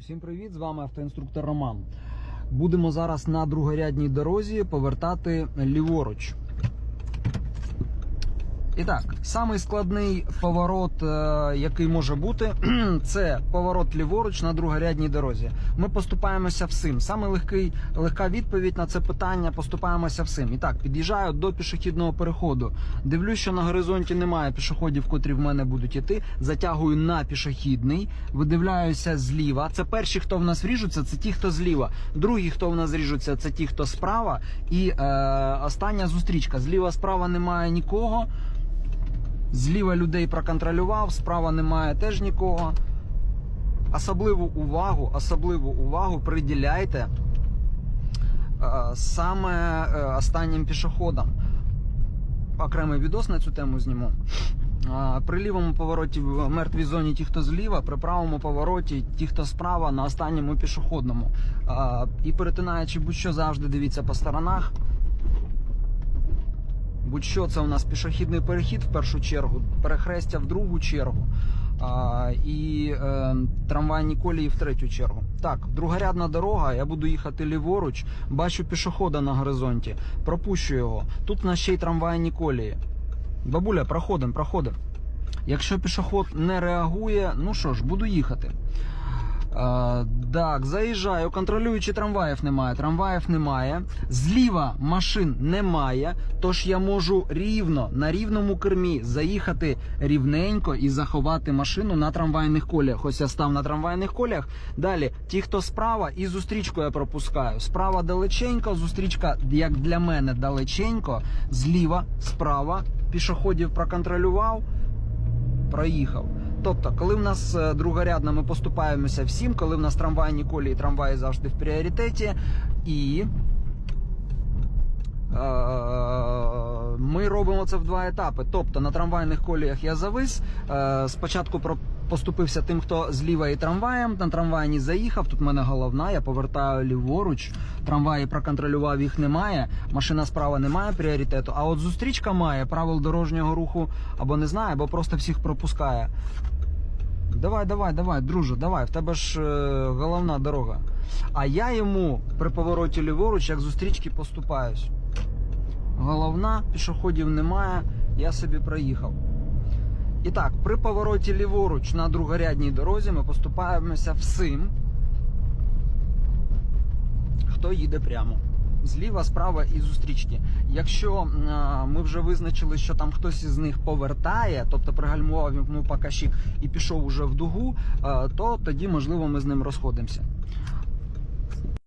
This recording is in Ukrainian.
Всім привіт! З вами автоінструктор Роман. Будемо зараз на другорядній дорозі повертати ліворуч. І так, самий складний поворот, е, який може бути, це поворот ліворуч на другорядній дорозі. Ми поступаємося всім. Саме легкий, легка відповідь на це питання поступаємося всім. І так, під'їжджаю до пішохідного переходу. Дивлюсь, що на горизонті немає пішоходів, котрі в мене будуть іти. Затягую на пішохідний, видивляюся зліва. Це перші, хто в нас ріжуться, це ті, хто зліва. Другі, хто в нас ріжуться, це ті, хто справа. І е, остання зустрічка. Зліва справа немає нікого. Зліва людей проконтролював, справа немає теж нікого. Особливу увагу, особливу увагу приділяйте е, саме е, останнім пішоходам. Окремий відос на цю тему зніму. Е, При лівому повороті в мертвій зоні ті, хто зліва, при правому повороті ті, хто справа, на останньому пішохідному. Е, І перетинаючи будь-що завжди дивіться по сторонах. Будь-що це у нас пішохідний перехід в першу чергу, перехрестя в другу чергу а, і е, трамвайні колії в третю чергу. Так, другорядна дорога, я буду їхати ліворуч, бачу пішохода на горизонті, пропущу його. Тут у нас ще й трамвайні колії. Бабуля, проходимо, проходимо. Якщо пішоход не реагує, ну що ж, буду їхати. Е, так, заїжджаю, контролюючи трамваїв немає. Трамваїв немає. Зліва машин немає. Тож я можу рівно на рівному кермі заїхати рівненько і заховати машину на трамвайних коліях. Ось я став на трамвайних коліях. Далі, ті, хто справа, і зустрічку я пропускаю. Справа далеченько, зустрічка, як для мене, далеченько. Зліва, справа, пішоходів проконтролював, проїхав. Тобто, коли в нас е, другорядно ми поступаємося всім, коли в нас трамвайні колії, трамваї завжди в пріоритеті, і е, ми робимо це в два етапи. Тобто на трамвайних коліях я завис. е, Спочатку про. Поступився тим, хто зліва і трамваєм. На трамвайні заїхав. Тут в мене головна. Я повертаю ліворуч. Трамваї проконтролював, їх немає. Машина справа не має пріоритету. А от зустрічка має правил дорожнього руху або не знає, або просто всіх пропускає. Давай, давай, давай, друже, давай, в тебе ж е, головна дорога. А я йому при повороті ліворуч, як зустрічки, поступаюсь. Головна, пішоходів немає, я собі проїхав. І так, при повороті ліворуч на другорядній дорозі ми поступаємося всім, хто їде прямо. Зліва, справа і зустрічні. Якщо ми вже визначили, що там хтось із них повертає, тобто пригальмував йому покащик і пішов уже в дугу, а, то тоді можливо ми з ним розходимося.